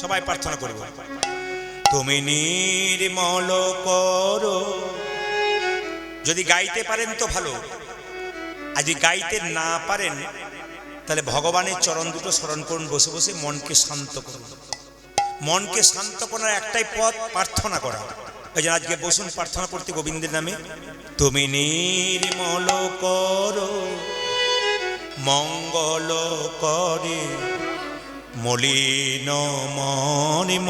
সবাই প্রার্থনা করব। তুমি নির্মল করো। যদি গাইতে পারেন তো ভালো। আর যদি গাইতে না পারেন, তাহলে ভগবানের চরণ দুটো স্মরণ করুন, বসে বসে মনকে শান্ত করুন। মনকে শান্ত করার একটাই পথ প্রার্থনা করা। ওই জন্য আজকে বসুন, প্রার্থনা করতে গোবিন্দের নামে। তুমি নির্মল করো, মঙ্গল করে মলিন মনিম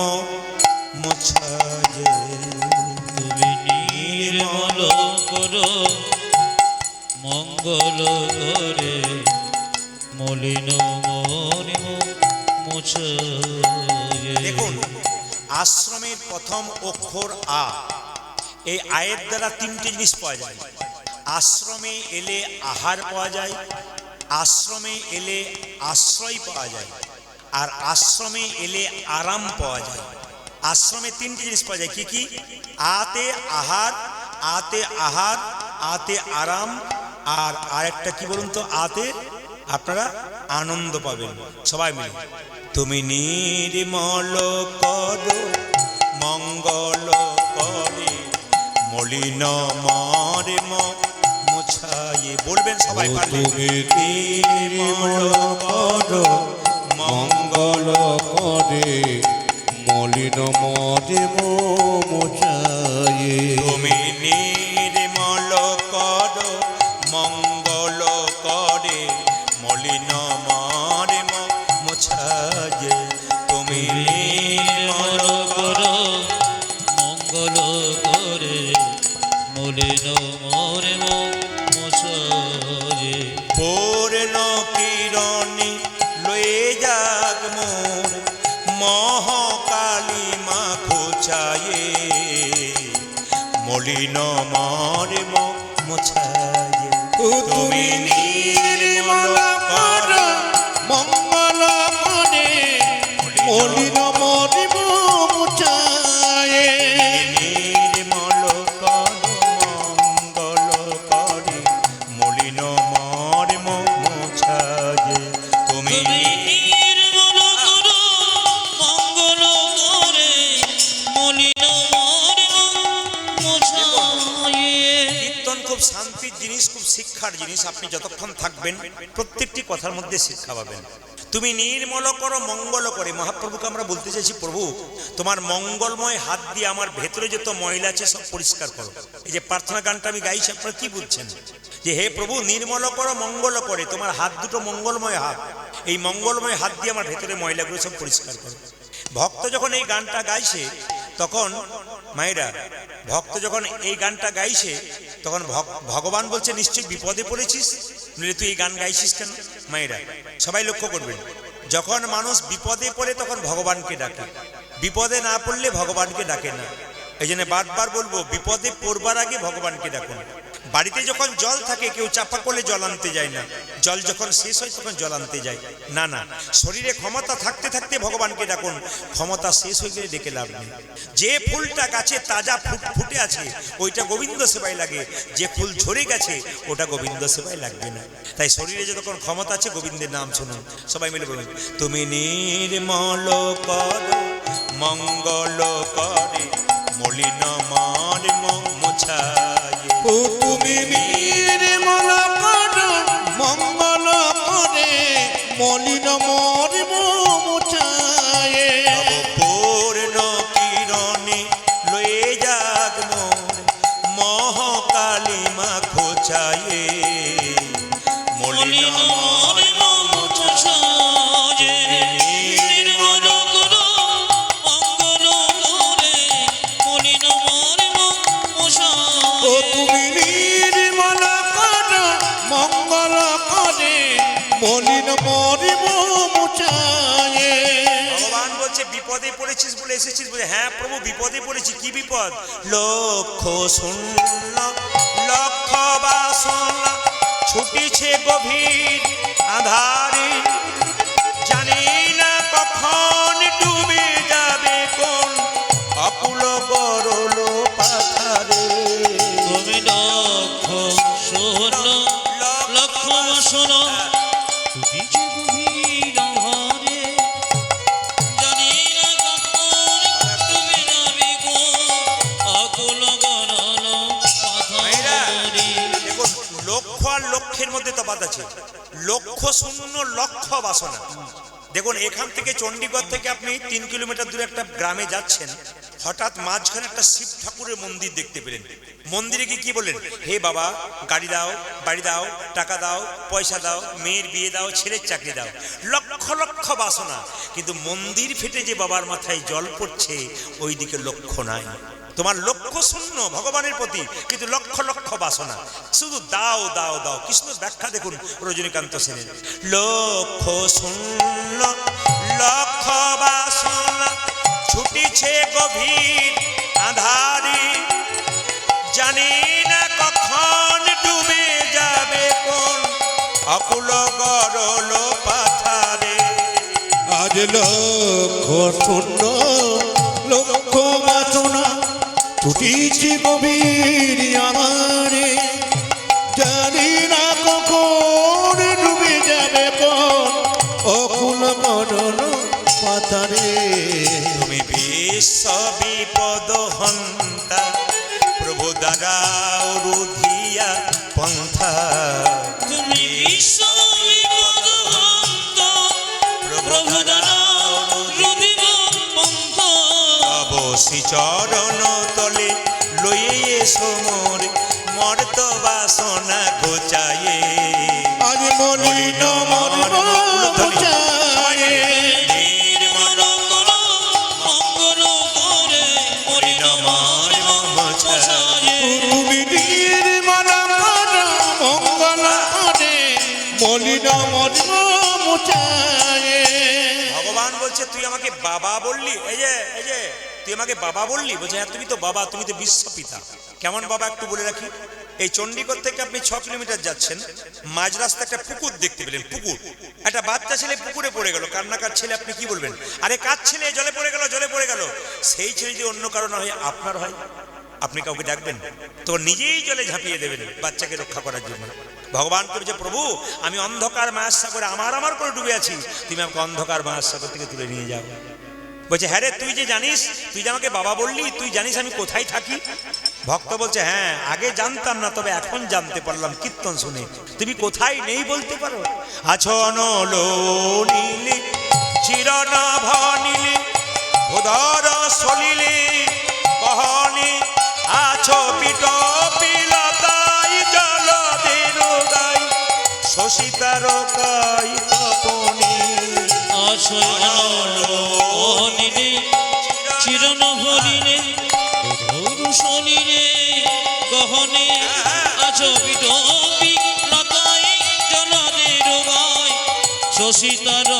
মঙ্গল মলিন মনিম মুছায়ে দেখুন, আশ্রমের প্রথম অক্ষর আ। এই আয়ের দ্বারা তিনটি জিনিস পাওয়া যায়। আশ্রমে এলে আহার পাওয়া যায়, আশ্রমে এলে আশ্রয় পাওয়া যায়। আর আশ্রমে এলে আরাম পাওয়া যায়। আশ্রমে তিনটে জিনিস পাওয়া যায়। কি কি? আতে আহার আতে আহার আতে আরাম আর আরেকটা কি বলুন তো? আতে আপনারা আনন্দ পাবেন। সবাই মিলে। তুমি নির্মল করো মঙ্গল করে মলিন মরিম মুছায়ে। বলবেন সবাই তুমি নির্মল করো করে মলিন মরিম মুছায়ে মলিন খুব শান্তির জিনিস, খুব শিক্ষার জিনিস আপনি যতক্ষণ থাকবেন, প্রত্যেকটি কথার মধ্যে শিক্ষা পাবেন। তুমি নির্মল করো, মঙ্গল করে। মহাপ্রভুকে আমরা বলতে চাইছি, প্রভু, তোমার মঙ্গলময় হাত দিয়ে আমার ভেতরে যত ময়লা আছে সব পরিষ্কার করো। এই যে প্রার্থনা গানটা আমি গাইছি, আপনারা কি বুঝছেন? যে হে প্রভু, নির্মল করো, মঙ্গল করে। তোমার হাত দুটো মঙ্গলময় হাত। এই মঙ্গলময় হাত দিয়ে আমার ভেতরে ময়লাগুলো সব পরিষ্কার করো। ভক্ত যখন এই গানটা গাইছে, তখন মায়েরা, ভক্ত যখন এই গানটা গাইছে, তখন ভগ- ভগবান বলছে, নিশ্চয়ই বিপদে পড়েছিস? নইলে তুই এই গান গাইছিস কেন? মায়েরা, সবাই লক্ষ্য করবেন, যখন মানুষ বিপদে পড়ে তখন ভগবানকে ডাকে। বিপদে না পড়লে ভগবানকে ডাকে না। এই জন্য বারবার বলব, বিপদে পড়বার আগে ভগবানকে ডাকুন। বাড়িতে যখন জল থাকে, কেউ চাপা করলে জল আনতে যায় না। জল যখন শেষ হয়, তখন জল আনতে যায়। না না, শরীরে ক্ষমতা থাকতে থাকতে ভগবানকে ডাকুন। ক্ষমতা শেষ হয়ে গেলে ডেকে লাভ নেই। যে ফুলটা গাছে তাজা ফুট- আছে, ওইটা গোবিন্দ সেবায় লাগে। যে ফুল ঝরে গেছে, ওটা গোবিন্দ সেবায় লাগবে না। তাই শরীরে যতক্ষণ ক্ষমতা আছে, গোবিন্দের নাম শুনুন। সবাই মিলে বলুন, তুমি নির্মল কর মঙ্গল করে মলিন মার মোছায় ও তুমি নির্মল এসেছিস বলে হ্যাঁ প্রভু, বিপদে পড়েছি। কি বিপদ? লক্ষ শূন্য লক্ষ বা শূন্য ছুটিছে গভীর আধারে। লক্ষ্য শূন্য লক্ষ বাসনা। দেখুন, এখান থেকে চণ্ডীগড় থেকে আপনি তিন কিলোমিটার দূরে একটা গ্রামে যাচ্ছেন, হঠাৎ মাঝখানে একটা শিব ঠাকুরের মন্দির দেখতে পেলেন। মন্দিরে গিয়ে কি বললেন? হে বাবা, গাড়ি দাও, বাড়ি দাও, টাকা দাও, পয়সা দাও, মেয়ের বিয়ে দাও, ছেলের চাকরি দাও। লক্ষ লক্ষ বাসনা। কিন্তু মন্দির ফেটে যে বাবার মাথায় জল পড়ছে ওই দিকে লক্ষ্য নাই। তোমার লক্ষ্য শূন্য ভগবানের প্রতি, কিন্তু লক্ষ লক্ষ বাসনা। শুধু দাও দাও দাও। কৃষ্ণ ব্যাখ্যা দেখুন রজনীকান্ত সেনের। লক্ষ শূন্য, লক্ষ বাসনা, ছুটিছে গভীর আধারে। জানি না কখন ডুবে যাবে কোন অকুল গরল পাথারে। আজ লক্ষ শূন্য ছুটিছি গভীর আমারে জানি না কখন ডুবে যাবে কোন অকুল মরণ পাতারে। তুমি বিশ্ব বিপদ হন্তা প্রভু দ্বারা রুধিয়া পন্থা। তুমি বিশ্ব বিপদহন্ত, প্রভু দ্বারা রুধির পন্থ। অবশী চরণ লইয়ে সমর মর্ত বাসনা ঘোচায়ে। আজ মলিন ভগবান বলছে তুই আমাকে বাবা বললি? এই যে এই যে। তুই আমাকে বাবা বললি? বলছে হ্যাঁ তুমি তো বাবা, তুমি তো বিশ্বপিতা। কেমন বাবা, একটু বলে রাখি? এই চণ্ডীগড় থেকে আপনি ছ কিলোমিটার যাচ্ছেন, মাঝ রাস্তা একটা পুকুর দেখতে পেলেন, পুকুর। একটা বাচ্চা ছেলে পুকুরে পড়ে গেল, কান্নাকার ছেলে, আপনি কি বলবেন? আরে কার ছেলে? জলে পড়ে গেল, জলে পড়ে গেল। সেই ছেলে যদি অন্য কারও না হয় আপনার হয়? আপনি কাউকে ডাকবেন? তো নিজেই জলে ঝাঁপিয়ে দেবেন বাচ্চাকে রক্ষা করার জন্য। ভগবান করেছে, প্রভু, আমি অন্ধকার মায়ার সাগরে আমার আমার করে ডুবে আছি। তুমি আমাকে অন্ধকার মায়ার সাগর থেকে তুলে নিয়ে যাও। বলছে হ্যাঁ রে, তুই যে জানিস, তুই যে আমাকে বাবা বললি, তুই জানিস আমি কোথায় থাকি? ভক্ত বলছে হ্যাঁ আগে জানতাম না, তবে এখন জানতে পারলাম, কীর্তন শুনে। তুমি কোথায় নেই বলতে পারো? আছো নলো চিরনভ ভোধর সলিলে, বহনে, আছো পিট পিলতাই জল দেরোগাই শশিতার কাই তপনী আশয়ালো অনিলে, চিরন ভরিলে, মধুর শনিলে, গহনে, আচবিত লতায়, শশিতার।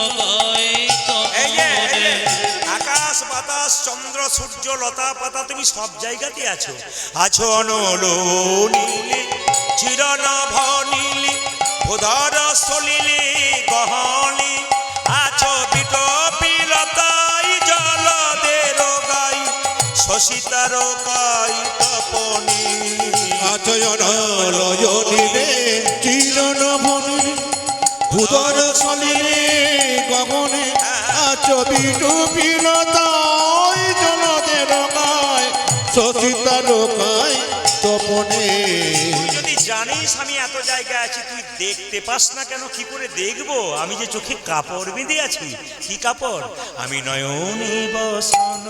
আকাশ বাতাস চন্দ্র সূর্য লতা পাতা তুমি সব জায়গাতে আছো আছো অনলো নীলে চিরনভ নীলে ভোধর সলিলে শশিতার কাই তপনী। আচয়ন লয়নিলে চিরন ভনি ভূদর সলিলে গগনে আচবি ডুবিলতায় জলদের গায় সচিতা লোকায় তপনে। তুই যদি জানিস আমি এত জায়গায় আছি তুই দেখতে পাস না কেন? কি করে দেখব? আমি যে চোখে কাপড় বেঁধে আছি কি কাপড়? আমি নয়নে বসন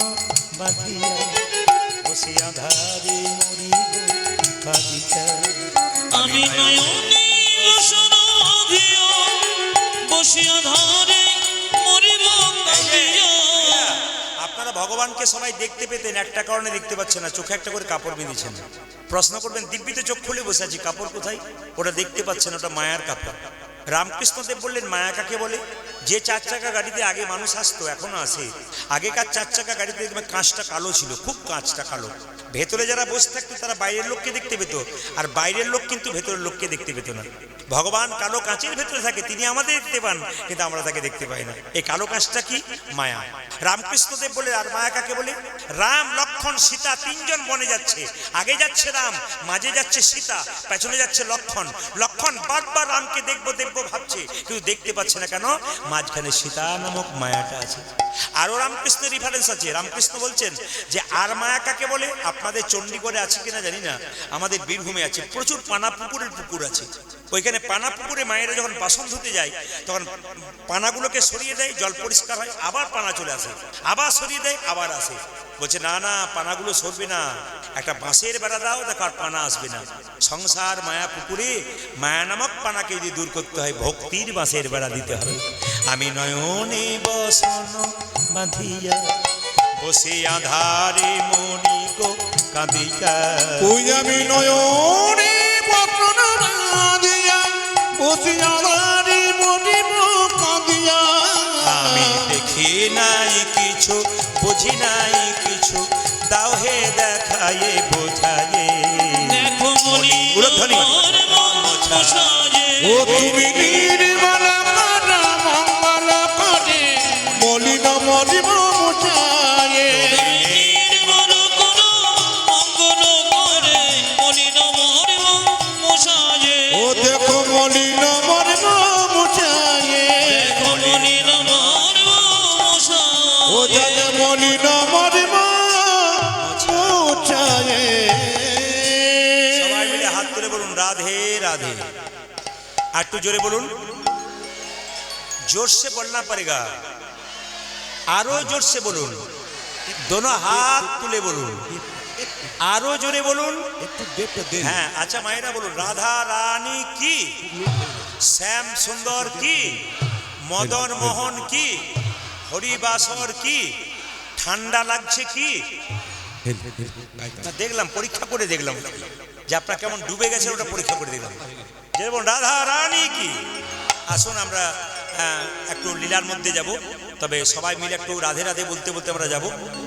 বাঁধিয়া বসিয়া ধারে মরি গো আমি নয়নে বসন দিও, বসিয়া ধারে মরিব আপনারা ভগবানকে সবাই দেখতে পেতেন একটা কারণে দেখতে পাচ্ছেন না চোখে একটা করে কাপড় বেঁধেছেন। প্রশ্ন করবেন দিব্যিতে চোখ খুলে বসে আছি কাপড় কোথায়? ওটা দেখতে পাচ্ছেন ওটা মায়ার কাপড়। রামকৃষ্ণদেব বললেন, মায়া কাকে বলে? যে চার চাকা গাড়িতে আগে মানুষ আসতো, এখনও আসে। আগেকার চার চাকা গাড়িতে দেখবেন কাঁচটা কালো ছিল, খুব কাঁচটা কালো। ভেতরে যারা বসে থাকতো, তারা বাইরের লোককে দেখতে পেত। আর বাইরের লোক কিন্তু ভেতরের লোককে দেখতে পেত না। ভগবান কালো কাঁচের ভেতরে থাকে, তিনি আমাদের দেখতে পান, কিন্তু আমরা তাকে দেখতে পাই না। এই কালো কাঁচটা কি? মায়া। রামকৃষ্ণদেব বলে আর মায়া কাকে বলে? রাম লক্ষণ সীতা তিনজন বনে যাচ্ছে। আগে যাচ্ছে রাম, মাঝে যাচ্ছে সীতা, পেছনে যাচ্ছে লক্ষণ। লক্ষণ বারবার রামকে দেখব দেখব, ভাবছে। কিন্তু দেখতে পাচ্ছে না কেন? মাঝখানে সীতা নামক মায়াটা আছে। আরও রামকৃষ্ণের রিফারেন্স আছে। রামকৃষ্ণ বলছেন যে, আর মায়া কাকে বলে? আপনাদের চণ্ডীগড়ে আছে কিনা জানি না। আমাদের বীরভূমে আছে। প্রচুর পানা পুকুরের পুকুর আছে। ওইখানে পানা পুকুরে মায়েরা যখন বাসন ধুতে যায়, তখন পানাগুলোকে সরিয়ে দেয়, জল পরিষ্কার হয়, আবার পানা চলে আসে। আবার সরিয়ে দেয়, আবার আসে। বলছে, না না, পানাগুলো সরবে না। একটা বাঁশের বেড়া দাও, দেখো আর পানা আসবে না। সংসার, মায়া, পুকুরে মায়া নামক পানাকে যদি দূর করতে হয়, ভক্তির বাঁশের বেড়া দিতে হবে। আমি নয়নে বসন বাঁধিয়া, বসে আধারে মনি গো ওই আমি নয়নে নাই কিছু বুঝি নাই কিছু। দাও হে দেখায়ে বোঝায়ে। দেখো মনি উলধ্বনি। ও তুমি নির্মল মঙ্গল করে। মলিন মনিব একটু জোরে বলুন जोर से बोलना पड़ेगा আরো জোরসে বলুন দোনো হাত তুলে বলুন আরো জোরে বলুন একটু ডেটটা দেন হ্যাঁ আচ্ছা মায়েরা বলুন রাধা রানী কি শ্যাম সুন্দর কি মদন মোহন কি হরিবাসর কি ঠান্ডা লাগছে কি না, দেখলাম পরীক্ষা করে দেখলাম যে আপনার কেমন ডুবে গেছে ওটা পরীক্ষা করে দেখলাম যেমন রাধা রানী কি? আসুন আমরা একটু লীলার মধ্যে যাব। তবে সবাই মিলে একটু রাধে রাধে বলতে বলতে আমরা যাব।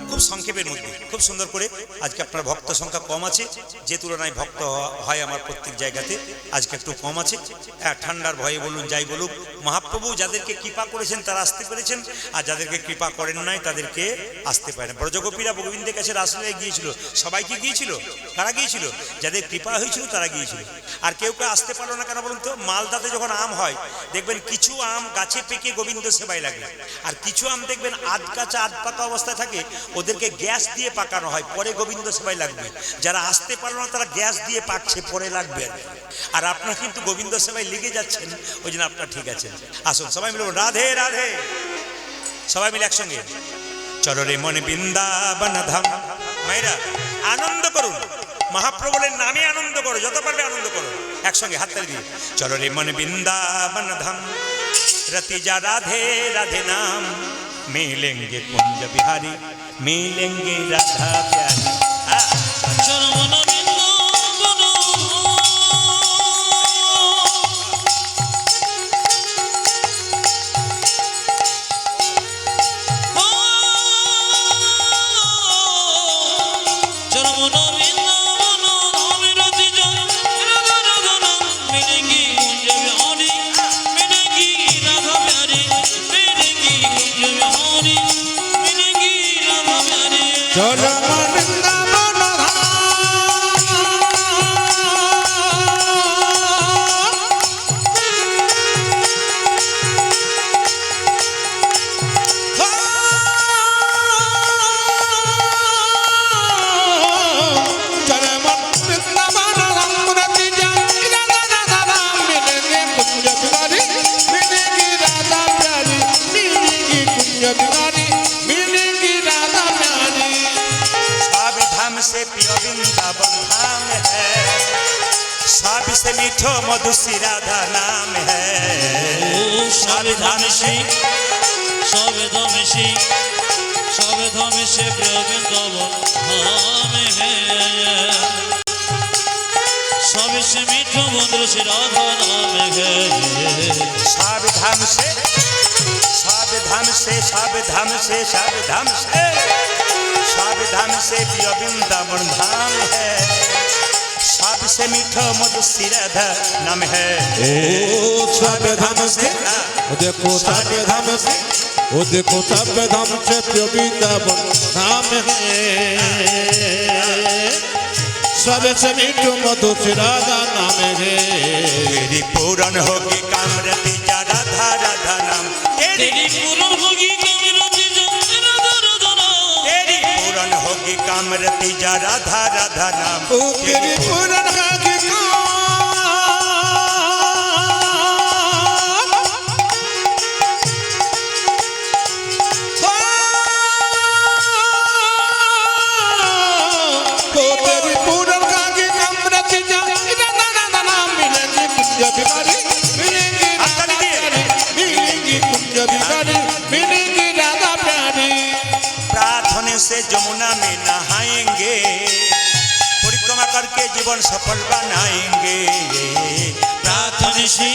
খুব সংক্ষেপের মধ্যে খুব সুন্দর করে। আজকে আপনার ভক্ত সংখ্যা কম আছে যে তুলনায় ভক্ত হয় আমার প্রত্যেক জায়গাতে আজকে একটু কম আছে। হ্যাঁ, ঠান্ডার ভয়ে বলুন যাই বলুক মহাপ্রভু যাদেরকে কৃপা করেছেন তারা আসতে পেরেছেন আর যাদেরকে কৃপা করেন নাই তাদেরকে আসতে পারে না। ব্রজগোপীরা গোবিন্দের কাছে রাসলে গিয়েছিল সবাইকে গিয়েছিল? কারা গিয়েছিল? যাদের কৃপা হয়েছিল তারা গিয়েছিল। আর কেউ কেউ আসতে পারল না কেন বলুন তো? মালদাতে যখন আম হয় দেখবেন কিছু আম গাছে পেকে গোবিন্দ সেবায় লাগে আর কিছু আম দেখবেন আধ কাঁচা, আধ পাকা অবস্থায় থাকে, ওদেরকে গ্যাস দিয়ে পাকানো হয়, পরে গোবিন্দ সেবায় লাগবে। যারা আসতে পারল না, তারা গ্যাস দিয়ে পাকছে, পরে লাগবে আর আপনার কিন্তু গোবিন্দ সেবায় লেগে যাচ্ছেন, ওই জন্য আপনার ঠিক আছেন। আসুন, সবাই মিলে রাধে রাধে। সবাই মিলে একসঙ্গে। চলো রে মনে বৃন্দাবন ধাম। মায়েরা, আনন্দ করুন। মহাপ্রভুলের নামে আনন্দ করো, যত পারবে আনন্দ করো। একসঙ্গে হাত তালি দিয়ে। চলো রে মনে বৃন্দাবন ধাম। रति जा राधे राधे नाम। मिलेंगे कुंज बिहारी मिलेंगे राधा प्यारी। उसी राधा नाम है सावधान श्री सावधान श्री सावधान से गोविंद धाम है सबसे मीठो मधुर से राधा नाम है सावधान से सावधान से सावधान से सावधान से सावधान से प्रिय वृंदावन धाम है स्वाद मीठो मधुसी राधा नाम है ओ सब धाम से देखो सब धाम से ओ देखो सब धाम से वृंदावन नाम है सबसे मीठो मधुसी राधा नाम है तेरी पूरन होगी कामरती जा राधा राधा नाम तेरी पूरन होगी होगी कामरती जा राधा राधा नाम। प्रार्थने से जमुना में नहाएंगे परिक्रमा करके जीवन सफल बनाएंगे प्रार्थन श्री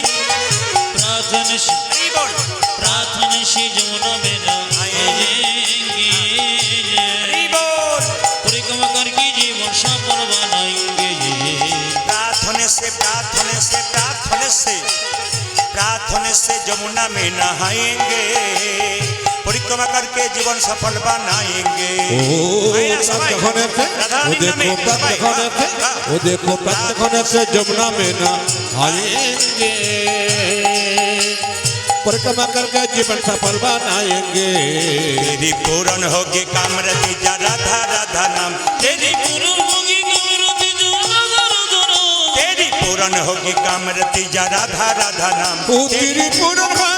प्रार्थन श्री हरि बोल प्रार्थन श्री जमुना में नहाएंगे हरि बोल परिक्रमा करके जीवन सफल बनाएंगे प्रार्थने से प्रार्थने से प्रार्थने से प्रार्थने से जमुना में नहाएंगे परिक्रमा करके जीवन सफल बनाएँगे वो देखो से। वो देखो से जमुना में ना आएँगे परिक्रमा करके जीवन सफल बनाएँगे तेरी पूर्ण होगी कामरती जा राधा राधा नाम तेरी गुरु होगी तेरी पूर्ण होगी कामरती जा राधा राधा नाम तेरी पूर्ण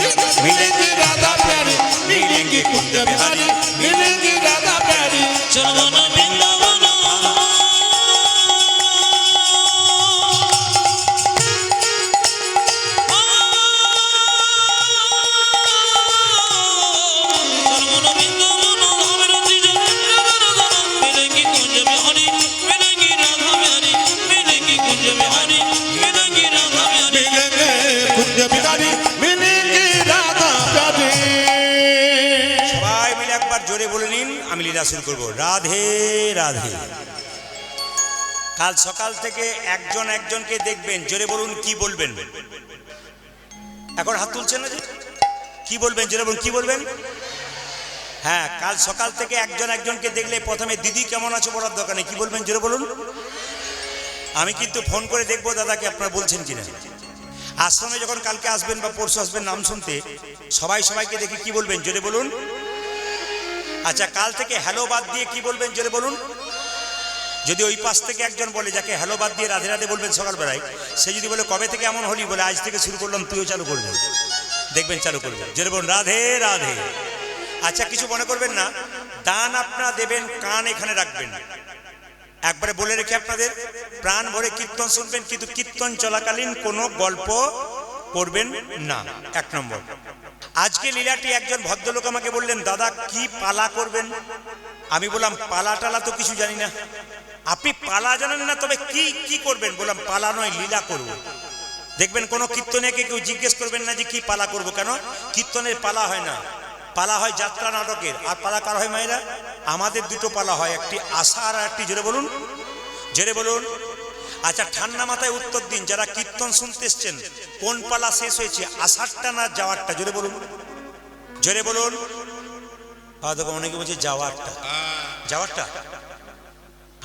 बिहारी मिलेंगी राधा प्यारी मिलेंगी कुंज बिहारी मिलेंगी राधा प्यारी चरवन সকাল থেকে একজন একজনকে দেখবেন, জোরে বলুন, কি বলবেন? এখন হাত তুলছেন না যে? কি বলবেন, জোরে বলুন, কি বলবেন? হ্যাঁ কাল সকাল থেকে একজন একজনকে দেখলে প্রথমে, দিদি, কেমন আছে? বলার দোকানে কি বলবেন, জোরে বলুন? আমি কিন্তু ফোন করে দেখব দাদাকে আপনারা বলছেন কিনা। আশ্রমে যখন কালকে আসবেন বা পরশু আসবেন নাম শুনতে, সবাই সবাইকে দেখে কি বলবেন, জোরে বলুন। আচ্ছা কাল থেকে হ্যালো বাদ দিয়ে কি বলবেন, জোরে বলুন। যদি ওই পাশ থেকে একজন বলে, যাকে হ্যালো বাদ দিয়ে রাধে রাধে বলবেন সকালবেলায়, সে যদি বলে, কবে থেকে এমন হলি? বলে, আজ থেকে শুরু করলাম, তুইও চালু করবেন দেখবেন চালু করবেন। জোরে বলুন, রাধে রাধে। আচ্ছা কিছু মনে করবেন না। দান আপনারা দেবেন, কান এখানে রাখবেন। একবারে বলে রেখে আপনাদের, প্রাণ ভরে কীর্তন শুনবেন, কিন্তু কীর্তন চলাকালীন কোনো গল্প করবেন না। এক নম্বর। আজকে লীলাটি একজন ভদ্রলোক আমাকে বললেন, দাদা, কি পালা করবেন? আমি বললাম পালা টালা তো কিছু জানি না। আপনি পালা জানেন না তবে কি কি করবেন? বললাম পালা নয় লীলা করব। দেখবেন কোনো কীর্তনেকে কেউ জিজ্ঞেস করবেন না যে কি পালা করব কেন? কীর্তনের পালা হয় না। পালা হয় যাত্রা নাটকের। আর পালা কার হয় মায়েরা? আমাদের দুটো পালা হয় একটি আশা আর একটি জোরে বলুন। জোরে বলুন। আচ্ছা ঠান্ডা মাথায় উত্তর দিন যারা কীর্তন শুনতে এসছেন কোন পালা শেষ হয়েছে? আষাঢ়টা না যাওয়ারটা? জোরে বলুন। জোরে বলুন। অনেকে বলছে যাওয়ারটা। যাওয়ারটা?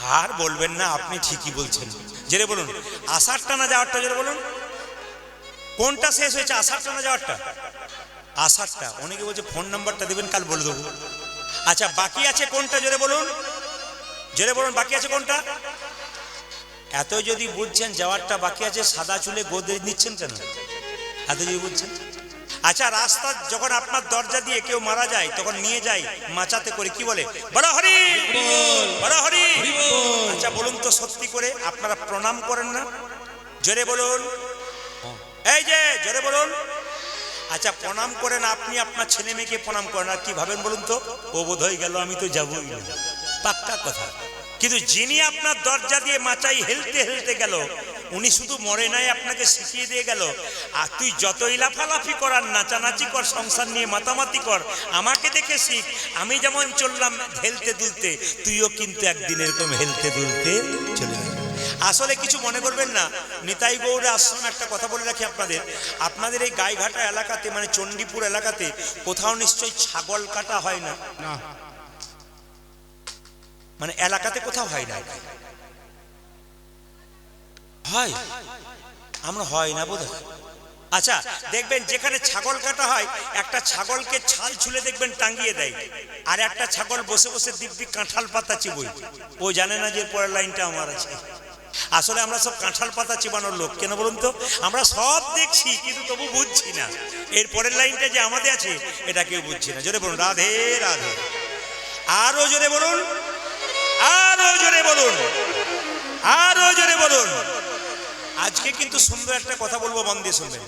আর বলবেন না, আপনি ঠিকই বলছেন। জোরে বলুন, আষাঢ়টা না যাওয়ারটা জোরে বলুন। কোনটা শেষ হয়েছে, আষাঢ়টা না যাওয়ারটা? আষাঢ়টা, অনেকে বলছে ফোন নাম্বারটা দেবেন, কাল বলে দেবো। আচ্ছা বাকি আছে কোনটা, জোরে বলুন। জোরে বলুন, বাকি আছে কোনটা? এত যদি বুঝছেন, যাওয়ারটা বাকি আছে, সাদা চুলে গোদরেজ নিচ্ছেন কেন? এত যদি বুঝছেন? আচ্ছা রাস্তা যখন আপনার দরজা দিয়ে কেউ মারা যায়, তখন নিয়ে যায় মাচাতে করে, কি বলে? বড় হরি! বড় হরি! আচ্ছা বলুন তো সত্যি করে আপনারা প্রণাম করেন না? জোরে বলুন। এই যে, জোরে বলুন। আচ্ছা প্রণাম করেন আপনি, আপনার ছেলে মেয়েকে প্রণাম করেন, আর কি ভাবেন বলুন তো? ও বোধ হয়ে গেল, আমি তো যাবই পাক্কা কথা। কিন্তু যিনি আপনার দরজা দিয়ে মাচাই হেলতে হেলতে গেল উনি শুধু মরে নাই আপনাকে শিখিয়ে দিয়ে গেল। আর তুই যতই লাফালাফি কর আর নাচানাচি কর সংসার নিয়ে মাতামাতি কর আমাকে দেখে শিখ। আমি যেমন চললাম হেলতে দুলতে তুইও কিন্তু একদিন এরকম হেলতে দুলতে চলে আসলে কিছু মনে করবেন না নিতাই গৌড়ে আশ্রম একটা কথা বলে রাখি আপনাদের। আপনাদের এই গাইঘাটা এলাকাতে মানে চণ্ডীপুর এলাকাতে কোথাও নিশ্চয়ই ছাগল কাটা হয় না। মানে এলাকাতে কোথাও হয় না। হয়? আমরা হয় না বোধ আচ্ছা দেখবেন যেখানে ছাগল কাটা হয়, একটা ছাগলকে ছাল ছুলে দেখবেন টাঙ্গিয়ে দেয়, আর একটা ছাগল বসে বসে দিব্যি কাঁঠাল পাতা চিবই ও জানে না যে পরের লাইনটা আমার আছে। আসলে আমরা সব কাঁঠাল পাতা চিবানোর লোক, কেন বলুন তো? আমরা সব দেখছি, কিন্তু তবু বুঝছি না। এর পরের লাইনটা যে আমাদের আছে, এটা কেউ বুঝছি না। জোরে বলুন, রাধে রাধে। আরও জোরে বলুন, আরও জোরে বলুন, আরও জোরে বলুন। আজকে কিন্তু সুন্দর একটা কথা বলব মন দিয়ে শুনবেন।